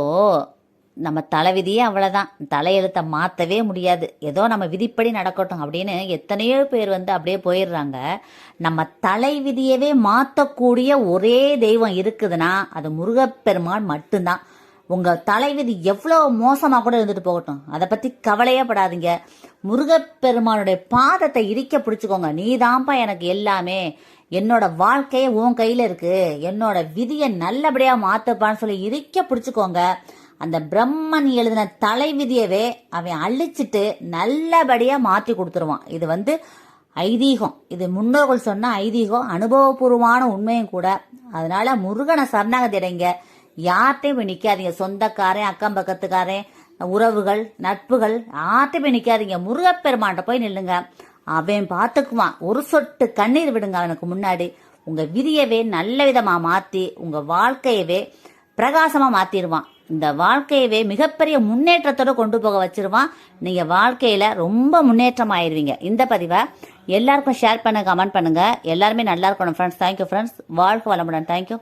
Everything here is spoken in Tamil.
இப்போது நம்ம தலைவிதியே அவ்வளோதான் தலையெழுத்தை மாற்றவே முடியாது. ஏதோ நம்ம விதிப்படி நடக்கட்டும் அப்படின்னு எத்தனையோ பேர் வந்து அப்படியே போயிடுறாங்க. நம்ம தலைவிதியவே மாற்றக்கூடிய ஒரே தெய்வம் இருக்குதுன்னா அது முருகப்பெருமான் மட்டும்தான். உங்கள் தலைவிதி எவ்வளோ மோசமாக கூட இருந்துட்டு போகட்டும். அதை பற்றி கவலையே படாதீங்க. முருகப்பெருமானுடைய பாதத்தை இறுக்க பிடிச்சிக்கோங்க. நீதான்ப்பா எனக்கு எல்லாமே. என்னோட வாழ்க்கையே உன் கையில் இருக்கு. என்னோட விதியை நல்லபடியாக மாற்றுப்பான்னு சொல்லி இறுக்க பிடிச்சிக்கோங்க. அந்த பிரம்மன் எழுதின தலைவிதியவே அவன் அழிச்சிட்டு நல்லபடியாக மாற்றி கொடுத்துருவான். இது வந்து ஐதீகம். இது முன்னோர்கள் சொன்ன ஐதீகம் அனுபவபூர்வமான உண்மையும் கூட. அதனால முருகனை சரணாகதி அடைங்க. யார்கிட்டையும் போய் நிற்காதீங்க சொந்தக்காரன் அக்கம் பக்கத்துக்காரன் உறவுகள் நட்புகள் யார்கிட்டையும் போய் நிற்காதீங்க முருகப்பெருமான்கிட்ட போய் நில்லுங்க. அவன் பார்த்துக்குவான். ஒரு சொட்டு கண்ணீர் விடுங்க அவனுக்கு முன்னாடி. உங்க விதியவே நல்ல விதமா மாத்தி உங்க வாழ்க்கையவே பிரகாசமா மாத்திடுவான். இந்த வாழ்க்கையவே மிகப்பெரிய முன்னேற்றத்தோட கொண்டு போக வச்சிருவான். நீங்க வாழ்க்கையில ரொம்ப முன்னேற்றம் ஆயிடுவீங்க இந்த பதிவை எல்லாருக்கும் ஷேர் பண்ணுங்க கமெண்ட் பண்ணுங்க. எல்லாருமே நல்லா இருக்கணும் ஃப்ரெண்ட்ஸ் தேங்க்யூ ஃப்ரெண்ட்ஸ் வாழ்க்கை வளமுடன். தேங்க்யூ